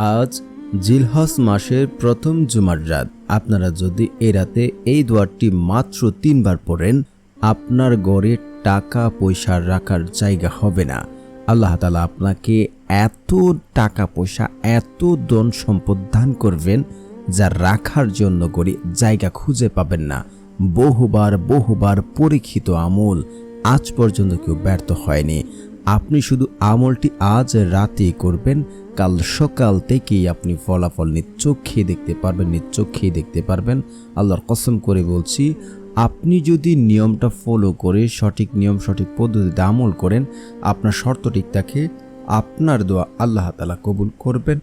আজ জিলহস মাসের প্রথম জুমার রাত। আপনারা যদি এই রাতে এই দোয়ারটি মাত্র তিনবার পড়েন, আপনার গড়ে টাকা পয়সা রাখার জায়গা হবে না। আল্লাহ তালা আপনাকে এত টাকা পয়সা, এত ধন সম্পদ দান করবেন যা রাখার জন্য গড়ে জায়গা খুঁজে পাবেন না। বহুবার বহুবার পরীক্ষিত আমল আজ পর্যন্ত কেউ ব্যর্থ হয়নি। আপনি শুধু আমলটি আজ রাতে করবেন, কাল সকাল থেকেই আপনি ফলাফল চোখে দেখতে পারবেন চোখে দেখতে পারবেন। আল্লাহর কসম করে বলছি, আপনি যদি নিয়মটা ফলো করে, সঠিক নিয়ম, সঠিক পদ্ধতিতে আমল করেন, আপনার শর্ত ঠিক থাকে, আপনার দোয়া আল্লাহ তালা কবুল করবেন।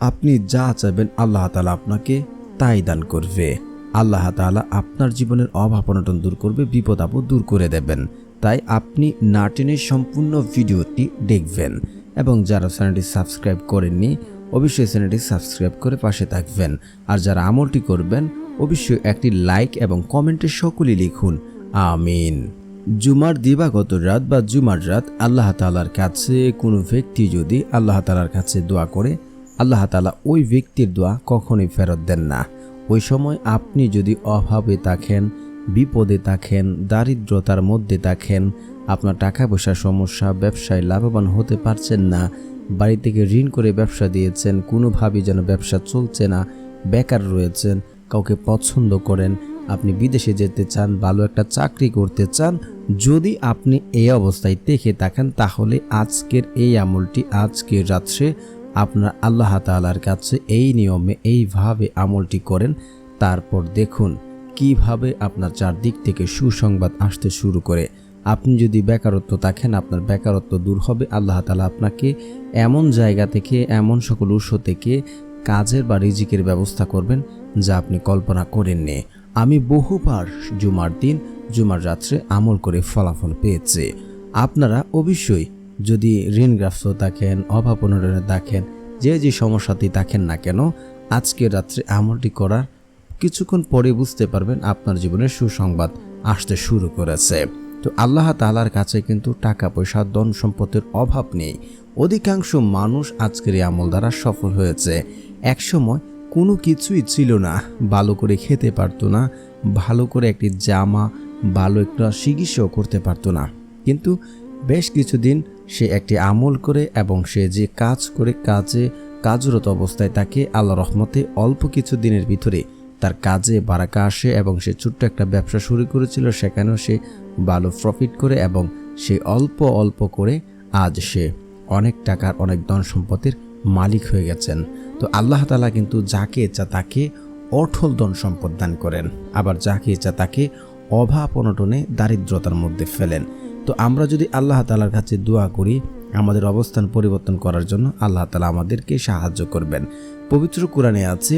আপনি যা চাইবেন আল্লাহ তালা আপনাকে তাই দান করবে। আল্লাহ তাআলা আপনার জীবনের অভাব অনটন দূর করবে, বিপদ আপদ দূর করে দেবেন। তাই আপনি নাটেনের সম্পূর্ণ ভিডিওটি দেখবেন। এবং যারা চ্যানেলটি সাবস্ক্রাইব করেননি, অবশ্যই চ্যানেলটি সাবস্ক্রাইব করে পাশে থাকবেন। আর যারা আমলটি করবেন, অবশ্যই একটি লাইক এবং কমেন্টে সকলেই লিখুন, আমিন। জুমার দিবাগত রাত বা জুমার রাত আল্লাহ তালার কাছে কোনো ব্যক্তি যদি আল্লাহ তালার কাছে দোয়া করে, আল্লাহ তালা ওই ব্যক্তির দোয়া কখনোই ফেরত দেন না। ওই সময় আপনি যদি অভাবে থাকেন বিপদে থাকেন, দারিদ্রতার মধ্যে থাকেন, আপনার টাকা পয়সার সমস্যা, ব্যবসায় লাভবান হতে পারছেন না, বাড়ি থেকে ঋণ করে ব্যবসা দিয়েছেন, কোনোভাবেই যেন ব্যবসা চলছে না, বেকার রয়েছেন, কাউকে পছন্দ করেন, আপনি বিদেশে যেতে চান, ভালো একটা চাকরি করতে চান, যদি আপনি এই অবস্থায় দেখে থাকেন, তাহলে আজকের এই আমলটি আজকের রাত্রে আপনার আল্লাহ তাআলার কাছে এই নিয়মে, এইভাবে আমলটি করেন। তারপর দেখুন কীভাবে আপনার চারদিক থেকে সুসংবাদ আসতে শুরু করে? আপনি যদি বেকারত্ব থাকেন, আপনার বেকারত্ব দূর হবে। আল্লাহ তালা আপনাকে এমন জায়গা থেকে, এমন সকল উৎস থেকে কাজের বা রিজিকের ব্যবস্থা করবেন যা আপনি কল্পনা করেননি। আমি বহুবার জুমার দিন, জুমার রাত্রে আমল করে ফলাফল পেয়েছি। আপনারা অবশ্যই যদি ঋণগ্রস্ত থাকেন অভাব অনটনে থাকেন, যে যে সমস্যাতেই থাকেন না কেন, আজকে রাত্রে আমলটি করার কিছুক্ষণ পরে বুঝতে পারবেন আপনার জীবনে সুসংবাদ আসতে শুরু করেছে। তো আল্লাহ তালার কাছে কিন্তু টাকা পয়সা, ধন সম্পদের অভাব নেই। অধিকাংশ মানুষ আজকের এই আমল দ্বারা সফল হয়েছে। একসময় কোনো কিছুই ছিল না। ভালো করে খেতে পারতো না, ভালো করে একটি জামা, ভালো একটা চিকিৎসাও করতে পারতো না। কিন্তু বেশ কিছুদিন সে একটি আমল করে এবং সে যে কাজ করে কাজে কাজরত অবস্থায় তাকে আল্লাহ রহমতে অল্প কিছু দিনের ভিতরে তার কাজে বারাকা আসে এবং সে ছোট্ট একটা ব্যবসা শুরু করেছিল, সেখানেও সে ভালো প্রফিট করে এবং সে অল্প অল্প করে আজ সে অনেক টাকার অনেক ধন সম্পত্তির মালিক হয়ে গেছেন। তো আল্লাহ তালা কিন্তু যাকে ইচ্ছা তাকে অঠল ধন সম্পদ দান করেন, আবার যাকে ইচ্ছা তাকে অভাব অনটনে দারিদ্রতার মধ্যে ফেলেন। তো আমরা যদি আল্লাহ তালার কাছে দোয়া করি, আমাদের অবস্থান পরিবর্তন করার জন্য আল্লাহ তালা আমাদেরকে সাহায্য করবেন। পবিত্র কোরআনে আছে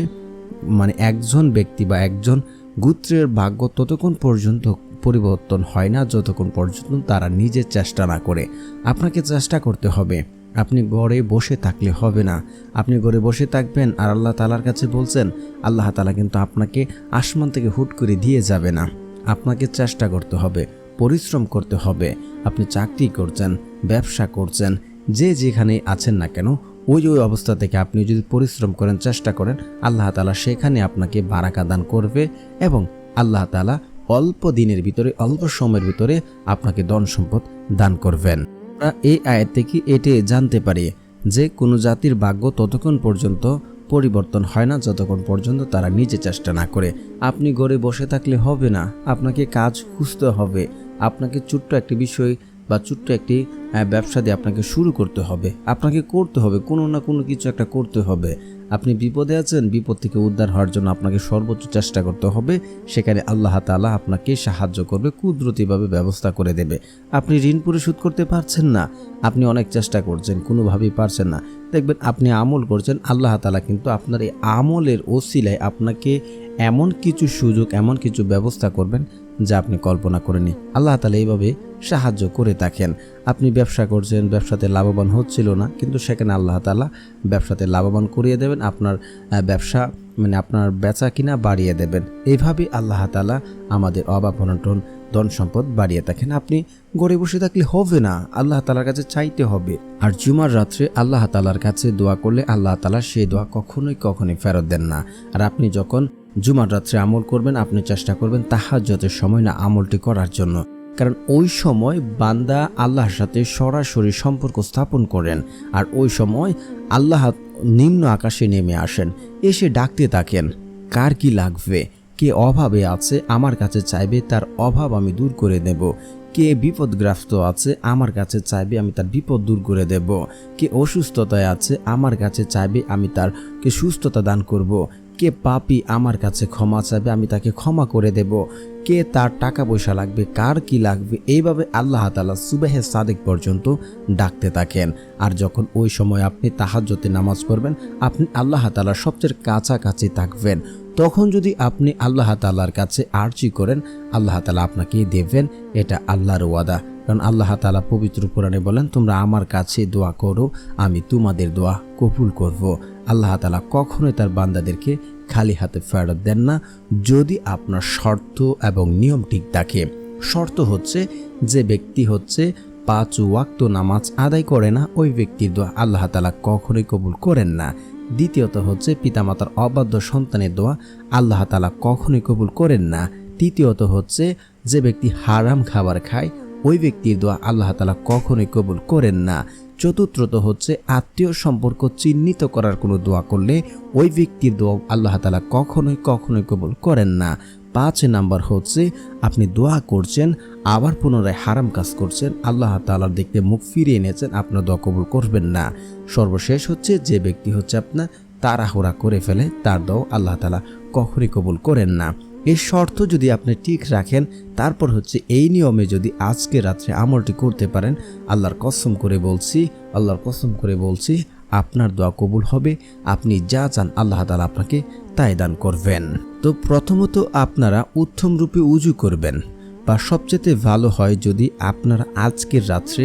মানে একজন ব্যক্তি বা একজন গোত্রের ভাগ্য ততক্ষণ পর্যন্ত পরিবর্তন হয় না, যতক্ষণ পর্যন্ত তারা নিজের চেষ্টা না করে। আপনাকে চেষ্টা করতে হবে। আপনি ঘরে বসে থাকলে হবে না। আপনি ঘরে বসে থাকবেন আর আল্লাহ তালার কাছে বলছেন, আল্লাহ তালা কিন্তু আপনাকে আসমান থেকে হুট করে দিয়ে যাবে না। আপনাকে চেষ্টা করতে হবে, পরিশ্রম করতে হবে। আপনি চাকরি করছেন, ব্যবসা করছেন, যে যেখানে আছেন না কেন ওই ওই অবস্থা থেকে আপনি যদি পরিশ্রম করেন, চেষ্টা করেন, আল্লাহ তালা সেখানে আপনাকে বারাকা দান করবে এবং আল্লাহ তালা অল্প দিনের ভিতরে, অল্প সময়ের ভিতরে আপনাকে ধন সম্পদ দান করবেন। আমরা এই আয়ের থেকে এটি জানতে পারি যে কোনো জাতির ভাগ্য ততক্ষণ পর্যন্ত পরিবর্তন হয় না, যতক্ষণ পর্যন্ত তারা নিজে চেষ্টা না করে। আপনি ঘরে বসে থাকলে হবে না, আপনাকে কাজ খুঁজতে হবে। আপনাকে ছোট্ট একটি বিষয় বা ছোট্ট একটি ব্যবসা দিয়ে আপনাকে শুরু করতে হবে। আপনাকে করতে হবে, কোনো না কোনো কিছু একটা করতে হবে। আপনি বিপদে আছেন, বিপদ থেকে উদ্ধার হওয়ার জন্য আপনাকে সর্বোচ্চ চেষ্টা করতে হবে। সেখানে আল্লাহ তালা আপনাকে সাহায্য করবে, কুদরতিভাবে ব্যবস্থা করে দেবে। আপনি ঋণ পরিশোধ করতে পারছেন না, আপনি অনেক চেষ্টা করছেন, কোনোভাবেই পারছেন না। দেখবেন, আপনি আমল করছেন, আল্লাহ তালা কিন্তু আপনার এই আমলের ওসিলায় আপনাকে এমন কিছু সুযোগ, এমন কিছু ব্যবস্থা করবেন যা আপনি কল্পনা করেনি আল্লাহ তালা এইভাবে সাহায্য করে থাকেন। আপনি ব্যবসা করছেন, ব্যবসাতে লাভবান হচ্ছিল না, কিন্তু সেখানে আল্লাহ তালা ব্যবসাতে লাভবান করিয়ে দেবেন, আপনার ব্যবসা মানে আপনার বেচা কিনা বাড়িয়ে দেবেন। এইভাবে আল্লাহ তালা আমাদের অভাব অনটন, ধন সম্পদ বাড়িয়ে থাকেন। আপনি গড়ে বসে থাকলে হবে না, আল্লাহ তালার কাছে চাইতে হবে। আর জুমার রাত্রে আল্লাহ তালার কাছে দোয়া করলে আল্লাহ তালা সেই দোয়া কখনোই কখনোই ফেরত দেন না। আর আপনি যখন জুমার রাত্রে আমল করবেন, আপনি চেষ্টা করবেন তাহাজ্জতের সময় না আমলটি করার জন্য। কারণ ওই সময় বান্দা আল্লাহর সাথে সরাসরি সম্পর্ক স্থাপন করেন আর ওই সময় আল্লাহ নিম্ন আকাশে নেমে আসেন, এসে ডাকতে থাকেন, কার কি লাগবে? কে অভাবে আছে? আমার কাছে চাইবে তার অভাব আমি দূর করে দেব। কে বিপদগ্রস্ত আছে? আমার কাছে চাইবে আমি তার বিপদ দূর করে দেব। কে অসুস্থতায় আছে? আমার কাছে চাইবে আমি তার কে সুস্থতা দান করব। কে পাপি আমার কাছে ক্ষমা চাইবে, আমি তাকে ক্ষমা করে দেব। কে তার টাকা পয়সা লাগবে, কার কি লাগবে, এইভাবে আল্লাহ তালা সুবেহে সাদেক পর্যন্ত ডাকতে থাকেন। আর যখন ওই সময় আপনি তাহাজ্জতে নামাজ পড়বেন, আপনি আল্লাহ তালার সবচেয়ে কাছাকাছি থাকবেন। তখন যদি আপনি আল্লাহ তালার কাছে আর্জি করেন, আল্লাহ তালা আপনাকে দেবেন, এটা আল্লাহর ওয়াদা। কারণ আল্লাহ তালা পবিত্র পুরাণে বলেন, তোমরা আমার কাছে দোয়া করো, আমি তোমাদের দোয়া কবুল করব। আল্লাহ তালা কখনোই তার বান্দাদেরকে খালি হাতে ফেরত দেন না, যদি আপনার শর্ত এবং নিয়ম ঠিক থাকে। শর্ত হচ্ছে, যে ব্যক্তি হচ্ছে পাঁচ ওয়াক্ত নামাজ আদায় করে না, ওই ব্যক্তির দোয়া আল্লাহ তালা কখনোই কবুল করেন না। দ্বিতীয়ত হচ্ছে, পিতামাতার অবাধ্য সন্তানের দোয়া আল্লাহ তালা কখনোই কবুল করেন না। তৃতীয়ত হচ্ছে, যে ব্যক্তি হারাম খাবার খায়, ওই ব্যক্তির দোয়া আল্লাহ তালা কখনোই কবুল করেন না। চতুর্থত হচ্ছে আত্মীয় সম্পর্ক চিহ্নিত করার কোনো দোয়া করলে ওই ব্যক্তির দোয়া আল্লাহ তালা কখনোই কখনোই কবুল করেন না। পাঁচ নাম্বার হচ্ছে আপনি দোয়া করছেন, আবার পুনরায় হারাম কাজ করছেন, আল্লাহ তালার দেখতে মুখ ফিরিয়ে এনেছেন আপনার দোয়া কবুল করবেন না। সর্বশেষ হচ্ছে যে ব্যক্তি হচ্ছে আপনার তাড়াহুড়া করে ফেলে, তার দোয়া আল্লাহ তালা কখনই কবুল করেন না। এই শর্ত যদি আপনি ঠিক রাখেন, তারপর হচ্ছে এই নিয়মে যদি আজকে রাত্রে আমলটি করতে পারেন, আল্লাহর কসম করে বলছি, আল্লাহর কসম করে বলছি, আপনার দোয়া কবুল হবে, আপনি যা চান আল্লাহ তালা আপনাকে তাই দান করবেন। তো প্রথমত আপনারা উত্তম রূপে উজু করবেন, বা সবচেয়ে ভালো হয় যদি আপনারা আজকের রাত্রে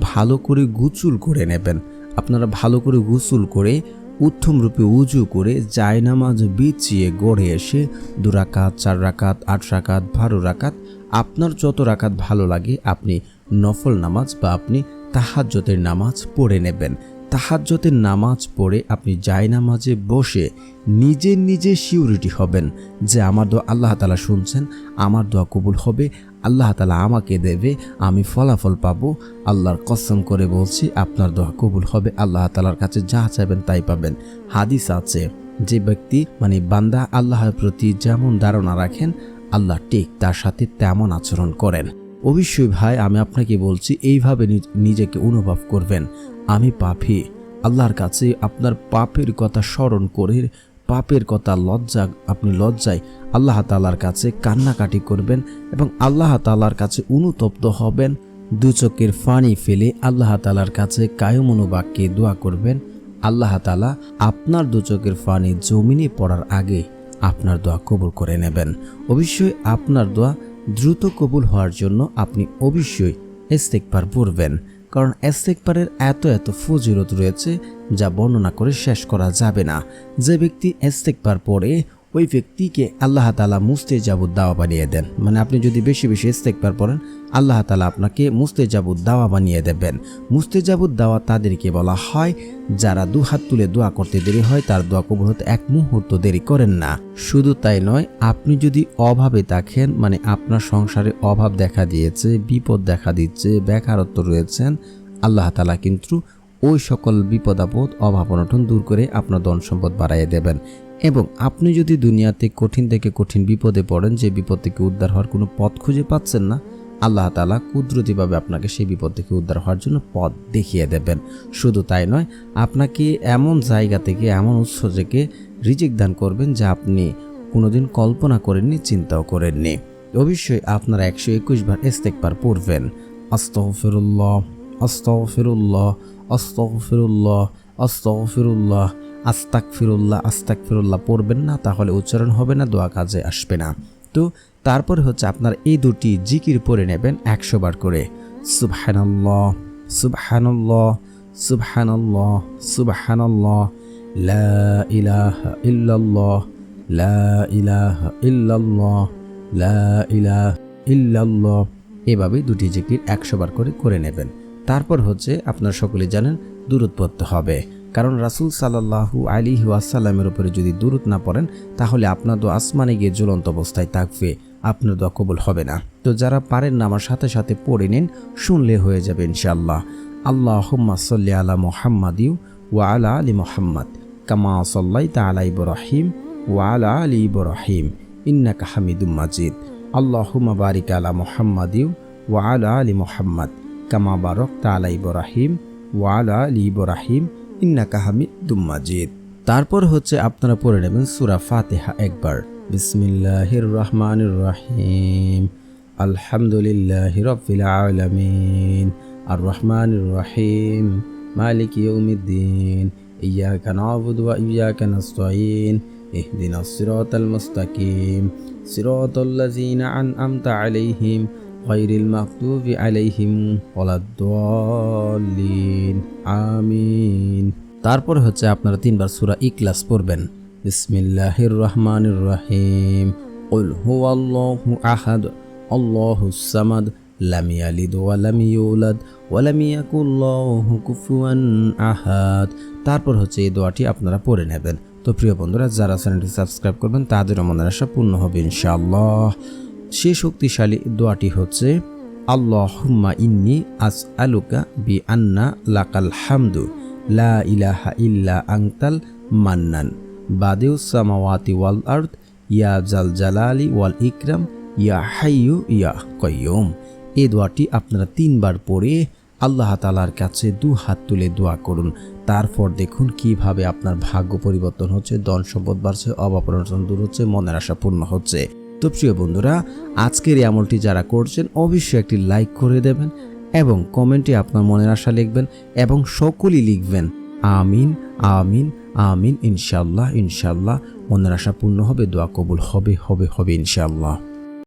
ভালো করে গুচুল করে নেবেন। আপনারা ভালো করে গুসুল করে উত্তম রূপে উজু করে জায়নামাজ বিছিয়ে গড়ে এসে দু রাকাত, চার রাকাত, আট রাকাত, বারো রাকাত, আপনার যত রাকাত ভালো লাগে আপনি নফল নামাজ বা আপনি তাহাজ্যতের নামাজ পড়ে নেবেন। তাহাজ্জতের নামাজ পড়ে আপনি জায়নামাজে বসে নিজে নিজে সিউরিটি হবেন যে আমার দোয়া আল্লাহ তালা শুনছেন, আমার দোয়া কবুল হবে, আল্লাহ তালা আমাকে দেবে, আমি ফলাফল পাবো, আল্লাহর কসম করে বলছি, আপনার দোয়া কবুল হবে, আল্লাহ তালার কাছে যা চাইবেন তাই পাবেন। হাদিস আছে, যে ব্যক্তি মানে বান্দা আল্লাহর প্রতি যেমন ধারণা রাখেন, আল্লাহ ঠিক তার সাথে তেমন আচরণ করেন। অবশ্যই ভাই, আমি আপনাকে বলছি, এইভাবে নিজ- নিজেকে অনুভব করবেন। আমি পাপি। আল্লাহর কাছে আপনার পাপের কথা স্মরণ করে, পাপের কথা লজ্জা, আপনি লজ্জায় আল্লাহ তালার কাছে কান্নাকাটি করবেন এবং আল্লাহ তালার কাছে অনুতপ্ত হবেন। দু চোখের ফানি ফেলে আল্লাহ তালার কাছে কায়মনোবাক্যে দোয়া করবেন। আল্লাহ তালা আপনার দু চোখের ফানি জমিনে পড়ার আগে আপনার দোয়া কবর করে নেবেন। অবশ্যই আপনার দোয়া দ্রুত কবুল হওয়ার জন্য আপনি অবশ্যই এস্তেকবার পড়বেন। কারণ এস্তেকবারের এত এত ফজিলত রয়েছে যা বর্ণনা করে শেষ করা যাবে না। যে ব্যক্তি এস্তেকবার পড়ে, ওই ব্যক্তিকে আল্লাহ তালা মুস্তে যাবুদ দাওয়া বানিয়ে দেন। মানে আপনি যদি বেশি বেশি ইস্তেকবার পড়েন আল্লাহ তালা আপনাকে মুস্তে জাবুদ দাওয়া বানিয়ে দেবেন। মুস্তে জাবুদ দাওয়া তাদেরকে বলা হয়, যারা দু হাত তুলে দোয়া করতে দেরি হয়, তার দোয়া কবুল হতে এক মুহূর্ত দেরি করেন না। শুধু তাই নয়, আপনি যদি অভাবে থাকেন মানে আপনার সংসারে অভাব দেখা দিয়েছে, বিপদ দেখা দিচ্ছে, বেকারত্ব রয়েছেন, আল্লাহ তালা কিন্তু ওই সকল বিপদ আপদ, অভাব অনটন দূর করে আপনার ধন সম্পদ বাড়াইয়ে দেবেন। এবং আপনি যদি দুনিয়াতে কঠিন থেকে কঠিন বিপদে পড়েন, যে বিপদ থেকে উদ্ধার হওয়ার কোনো পথ খুঁজে পাচ্ছেন না আল্লাহ তালা কুদরতিভাবে আপনাকে সেই বিপদ থেকে উদ্ধার হওয়ার জন্য পথ দেখিয়ে দেবেন। শুধু তাই নয়, আপনাকে এমন জায়গা থেকে, এমন উৎস থেকে রিজিক দান করবেন যা আপনি কোনোদিন কল্পনা করেননি, চিন্তাও করেননি। অবশ্যই আপনারা একশো একুশ বার ইস্তেকবার পড়বেন। আস্তফিরুল্লাহ আস্তফিরুল্লাহ আস্তফিরুল্লাহ আস্তফিরুল্লাহ আস্তাক ফিরুল্লাহ আস্তাক ফিরুল্লাহ পড়বেন না, তাহলে উচ্চারণ হবে না, দোয়া কাজে আসবে না। তো তারপরে হচ্ছে আপনার এই দুটি জিকির পড়ে নেবেন একশো বার করে। সুবহানাল্লাহ সুবহানাল্লাহ সুবহানাল্লাহ সুবহানাল্লাহ, লা ইলাহা ইল্লাল্লাহ, লা ইলাহা ইল্লাল্লাহ, লা ইলাহা ইল্লাল্লাহ এভাবে দুটি জিকির একশো বার করে করে নেবেন। তারপর হচ্ছে আপনারা সকলে জানেন দূরত পড়তে হবে। কারণ রাসুল সাল্লাহু আলী ওয়াসাল্লামের উপরে যদি দূরত না পড়েন, তাহলে আপনার দো আসমানে গিয়ে জ্বলন্ত অবস্থায় থাকবে, আপনার দোয়া কবুল হবে না। তো যারা পারেন না আমার সাথে সাথে পড়ে নিন, শুনলে হয়ে যাবে ইনশাআল্লাহ। আল্লাহ সাল্লি আলা মোহাম্মদ ওয়া আলা আলী মোহাম্মদ, কামা সাল্লাই তালা ইব্রাহিম ওয়া আলা আলী ইব্রাহিম, ইন্নাকা হামিদুম মাজিদ। আল্লাহুম্মা বারিক আলা মোহাম্মদ ওয়া আলা আলী মোহাম্মদ, কামা বারক তা তালা ইব্রাহিম ওয়া আলা আলী ইব্রাহিম ইন্নাকা হামিদুম মাজিদ। তারপর হচ্ছে আপনারা পড়ে নেবেন সূরা ফাতিহা একবার। বিসমিল্লাহির রহমানির রহিম। আলহামদুলিল্লাহি রাব্বিল আলামিন। আর রহমানির রহিম। মালিক ইয়াউমিদ্দিন। ইয়াকা না'বুদু ওয়া ইয়াকা নাস্তাঈন। ইহদিনাস সিরাতাল মুস্তাকিম। সিরাতাল লাযিনা আন'আমতা আলাইহিম। গায়রিল মাগদুবি আলাইহিম ওয়ালাদ-দাল্লিন আমিন তারপর হচ্ছে আপনারা তিনবার সূরা ইখলাস পড়বেন বিসমিল্লাহির রহমানির রহিম قل هو الله أحد الله الصمد لم يلد ولم يولد ولم يكن له كفوا أحد তারপর হচ্ছে এই দোয়াটি আপনারা পড়ে নেবেন তো প্রিয় বন্ধুরা যারা চ্যানেলটি সাবস্ক্রাইব করবেন তাদের মনের আশা পূর্ণ হবে ইনশাআল্লাহ সে শক্তিশালী দোয়াটি হচ্ছে, আল্লাহুম্মা ইন্নি আস আলুকা বি আন্না লাকাল হামদু, লা ইলাহা ইল্লা আংতাল মান্নান বাদেউ সামাওয়াতি ওয়াল আর্দ, ইয়া জাল জালালি ওয়াল ইকরাম, ইয়া হাইয়ু, ইয়া কয়ুম এ দোয়াটি আপনারা তিনবার পড়ে আল্লাহ তালার কাছে দু হাত তুলে দোয়া করুন। তারপর দেখুন কীভাবে আপনার ভাগ্য পরিবর্তন হচ্ছে, ধন সম্পদ বাড়ছে, অভাব দূর হচ্ছে, মনের আশা পূর্ণ হচ্ছে। তো প্রিয় বন্ধুরা, আজকের এই আমলটি যারা করছেন, অবশ্যই একটি লাইক করে দেবেন এবং কমেন্টে আপনার মনের আশা লিখবেন এবং সকলেই লিখবেন, আমিন আমিন আমিন ইনশাল্লাহ ইনশাল্লাহ মনের আশা পূর্ণ হবে, দোয়া কবুল হবে হবে হবে ইনশাল্লাহ